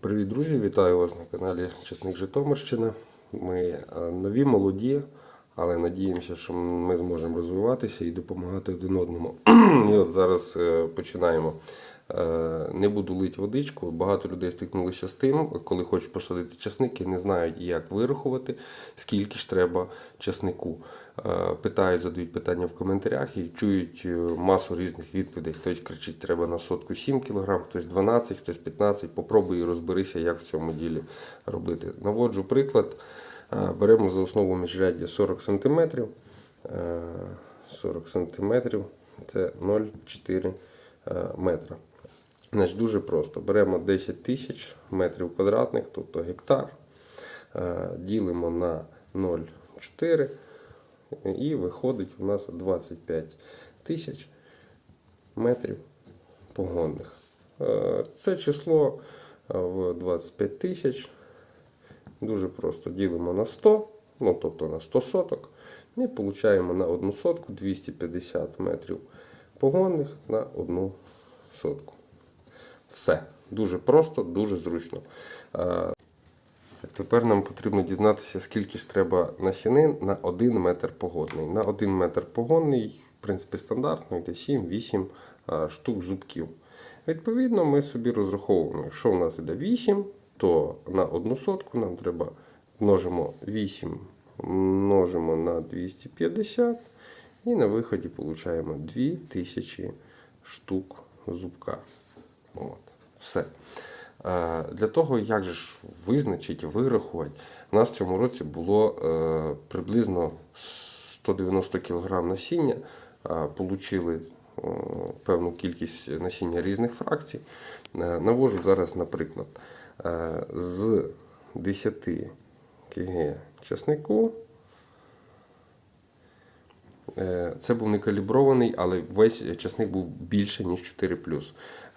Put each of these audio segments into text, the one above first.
Привіт, друзі! Вітаю вас на каналі Чесник Житомирщина. Ми е, нові, молоді, але надіємося, що ми зможемо розвиватися і допомагати один одному. І от зараз е, починаємо. Е, Не буду лити водичку. Багато людей стикнулися з тим, коли хочуть посадити часники, не знають, як вирахувати, скільки ж треба часнику. Е, Питають, задають питання в коментарях і чують е, масу різних відповідей. Хтось кричить, треба на сотку 7 кг, хтось 12, хтось 15. Попробуй і розберися, як в цьому ділі робити. Наводжу приклад. Беремо за основу міжряддя 40 см. 40 см це 0,4 е, метра. Значить, дуже просто. Беремо 10 тисяч метрів квадратних, тобто гектар, е, ділимо на 0,4 і виходить у нас 25 тисяч метрів погонних. Е, Це число е, в 25 тисяч. Дуже просто ділимо на 100, ну тобто на 100 соток. І получаємо на одну сотку 250 метрів погонних на одну сотку. Все. Дуже просто, дуже зручно. Е, Тепер нам потрібно дізнатися, скільки ж треба насінин на 1 метр погодний. На 1 метр погодний, в принципі, стандартно йде 7-8 штук зубків. Відповідно, ми собі розраховуємо, якщо у нас йде 8, то на одну сотку нам треба множимо 8 множимо на 250 і на виході получаємо 2000 штук зубка. От. Все. Е, Для того, як же ж визначити, вирахувати, у нас в цьому році було е, приблизно 190 кг насіння. Е, Получили певну кількість насіння різних фракцій. Навожу зараз, наприклад, з 10 кг часнику. Е, Це був не калібрований, але весь часник був більше, ніж 4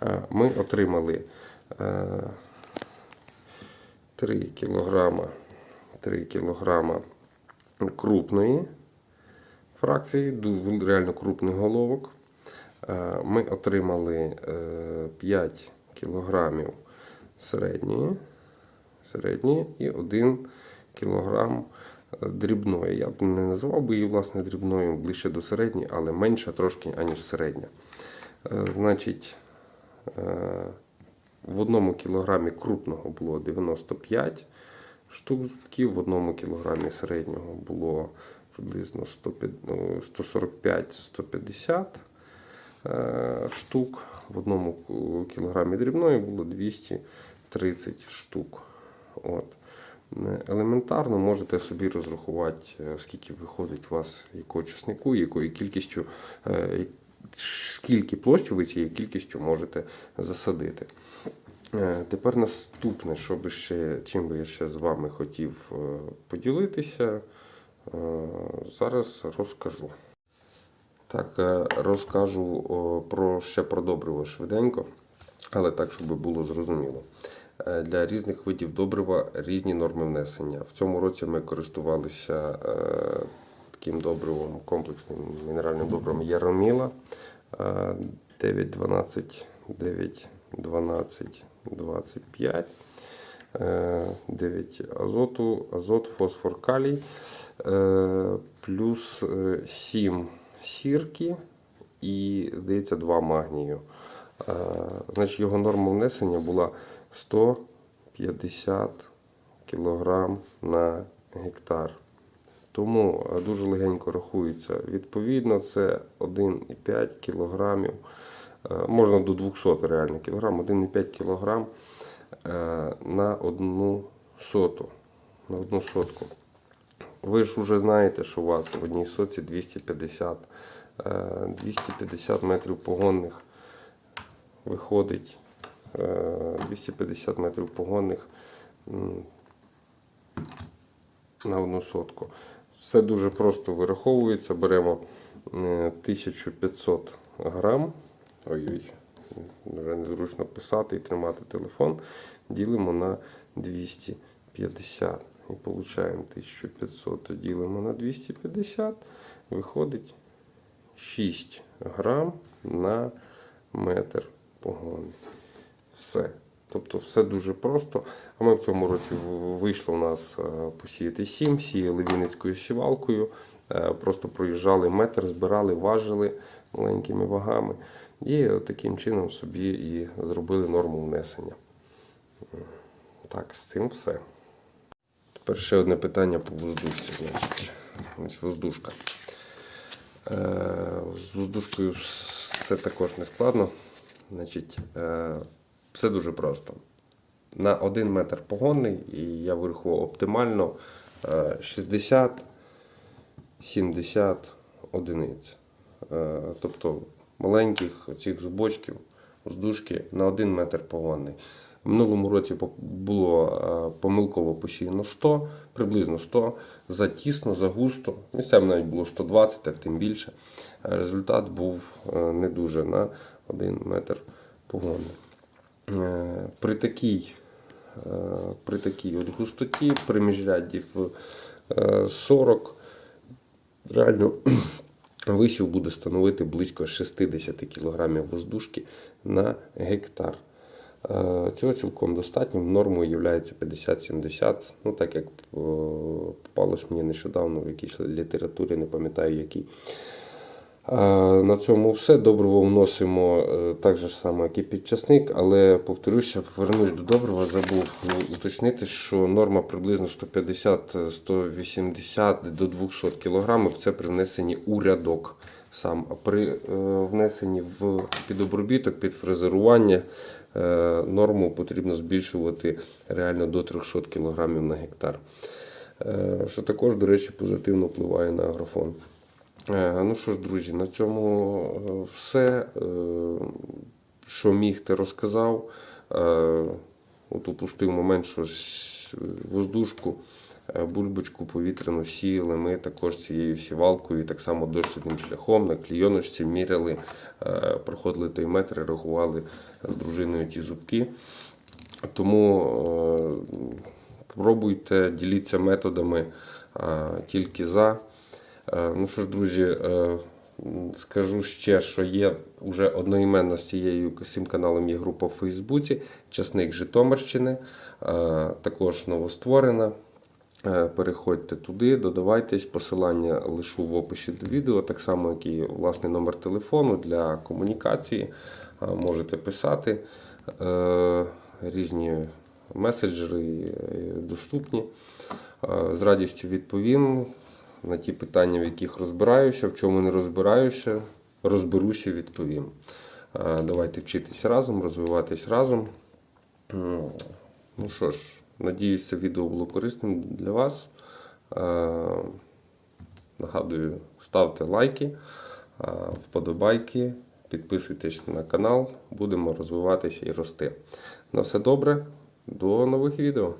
Е, Ми отримали е, 3 кг, 3 кг крупної фракції, реально крупних головок. Е, Ми отримали е, 5 кг середньої, середньої і 1 кг дрібної. Я б не назвав би її власне дрібною, ближче до середньої, але менша трошки, аніж середня. Е, Значить, е, в одному кілограмі крупного було 95 штук зубків, в одному кілограмі середнього було приблизно 105 ну, 145-150 е, штук. В одному кілограмі дрібної було 230 штук. От. Елементарно можете собі розрахувати, е, скільки виходить у вас якого часнику, якою кількістю, е, скільки площі ви цією кількістю можете засадити. Е, Тепер наступне, що би ще, чим би я ще з вами хотів поділитися, зараз розкажу. Так, розкажу про ще про добриво швиденько, але так, щоб було зрозуміло. Е, Для різних видів добрива різні норми внесення. В цьому році ми користувалися е, таким добривом, комплексним мінеральним добривом Яроміла е, 912 912 25. е, 9 азоту, азот, фосфор, калій, е, плюс е, 7 сірки і, здається, 2 магнію. Е, Значить, його норма внесення була 150 кг на гектар. Тому е, дуже легенько рахується. Відповідно, це 1,5 кг, е, можна до 200 реально кілограм, 1,5 кг на одну соту. На одну сотку. Ви ж вже знаєте, що у вас в одній соці 250, е, 250 метрів погонних виходить. е, 250 метрів погонних на одну сотку. Все дуже просто вираховується. Беремо е, 1500 грам. Ой-ой, вже незручно писати і тримати телефон. Ділимо на 250. І получаємо 1500, то ділимо на 250. Виходить 6 грам на метр погони. Все. Тобто все дуже просто. А ми в цьому році вийшло у нас е, посіяти 7, сіяли вінницькою сівалкою, е, просто проїжджали метр, збирали, важили маленькими вагами. І таким чином собі і зробили норму внесення. Так, з цим все. Тепер ще одне питання по воздушці. Ось воздушка. Е, з воздушкою все також не складно. Значить, е, все дуже просто. На 1 метр погонний, і я вирахував оптимально е, 60-70 одиниць. Е, тобто маленьких цих зубочків воздушки на 1 метр погонний. В минулому році було е, помилково посіяно 100, приблизно 100, затісно, загусто. Місцем навіть було 120, так тим більше. Е, Результат був е, не дуже на 1 метр погонний. Е, При такій, е, при такій от густоті, при міжрядді в е, 40, реально висів буде становити близько 60 кг воздушки на гектар. Цього цілком достатньо. Нормою є 50-70. Ну, так як попалось мені нещодавно в якійсь літературі, не пам'ятаю якій. Е, На цьому все. Добриво вносимо е, так же само, як і підчасник, але повторюся, вернусь до добрива, забув уточнити, що норма приблизно 150-180 до 200 кг це при внесенні у рядок. Сам А при е, внесенні в підобробіток, під фрезерування е, норму потрібно збільшувати реально до 300 кг на гектар. Е, що також, до речі, позитивно впливає на агрофон. Е, Ну що ж, друзі, на цьому е, все. Е, Що міг, те розказав. От упустив момент, що воздушку, бульбочку повітряну сіяли ми також цією сівалкою, так само досвідним шляхом на клійоночці міряли, проходили той метр, і рахували з дружиною ті зубки. Тому пробуйте, діліться методами тільки за. Е, Ну що ж, друзі, е, скажу ще, що є вже одноіменна з цією цим каналом є група в Фейсбуці, Часник Житомирщини, е, також новостворена. Переходьте туди, додавайтесь, посилання лишу в описі до відео, так само, як і власний номер телефону для комунікації. Можете писати. Різні меседжери доступні. З радістю відповім на ті питання, в яких розбираюся, в чому не розбираюся, розберуся, відповім. Е, Давайте вчитись разом, розвиватись разом. Ну що ж, надіюсь, це відео було корисним для вас. Е, Нагадую, ставте лайки, е, вподобайки, підписуйтесь на канал, будемо розвиватися і рости. На все добре, до нових відео.